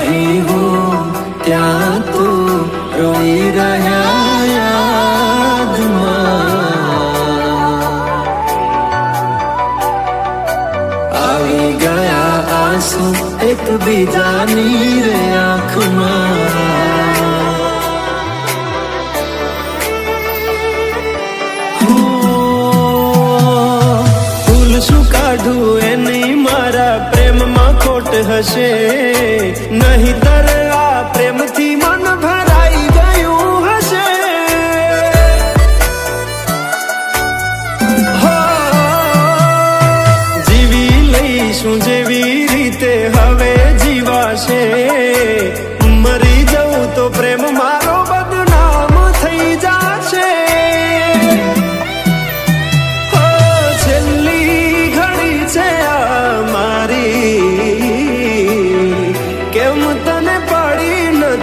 રહી હું ત્યાં તું રોઈ રહ્યા યાદમાં આવી ગયા આંસુ એક બીજા ખોટ હશે? નહીતર આ પ્રેમથી મન ભરાઈ ગયું હશે. જીવી લઈશું જેવી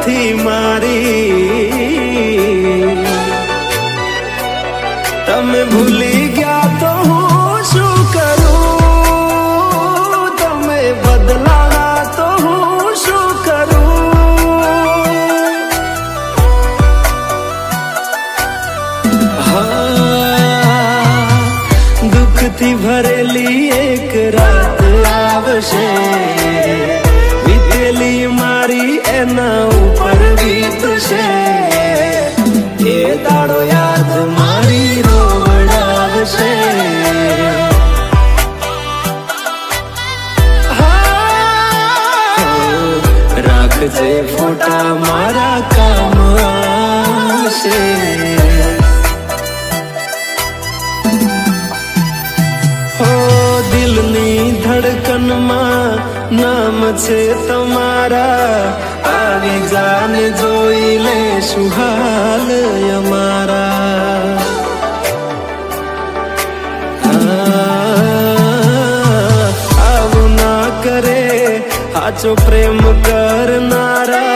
નથી મારી. તમે ભૂલી ગયા તો હું શું કરું? તમે બદલાણા તો હું શું કરું? હા, દુઃખથી ભરેલી એક રાત આવશે. વીતેલી મારી એના વીતશે એ દાડો યાદ મારી રોવડાવશે. રાખજે ફોટા મારા કામ આવશે ધડકનમાં નામ છે તમારા. આવી જાને જોઈ લે સુહાલ અમારા આવું ના કરે, સાચો પ્રેમ કરનારા.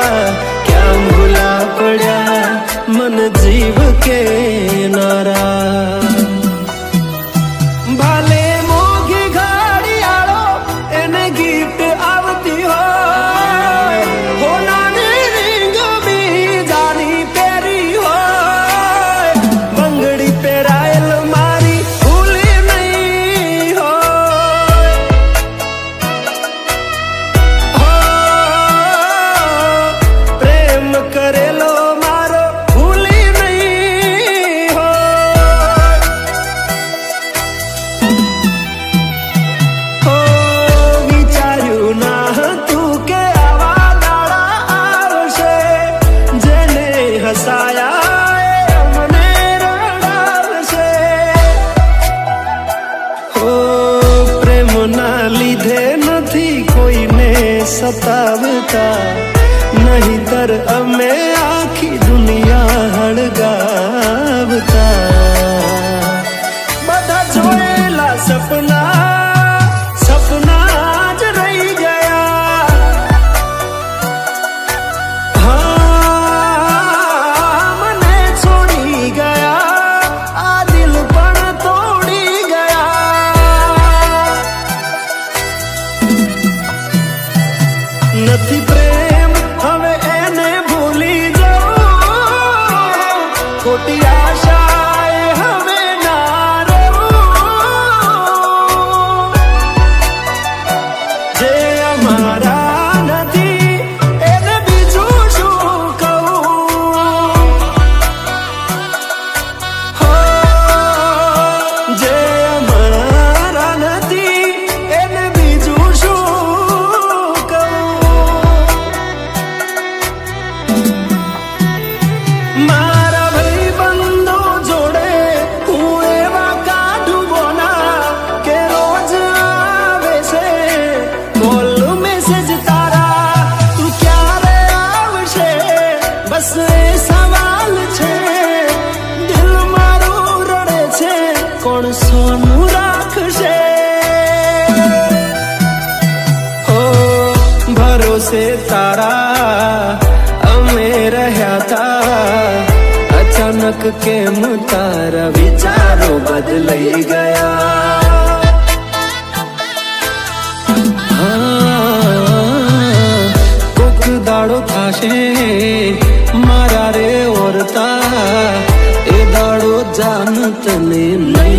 notable કોણ સોનું રાખશે? હો, ભરોસે તારા અમે રહ્યા તા. અચાનક કેમ તારા વિચારો બદલાઈ ગયા? કોક દાડો થાશે મારા રે ઓરતા. એ દાડો જાન તને નહીં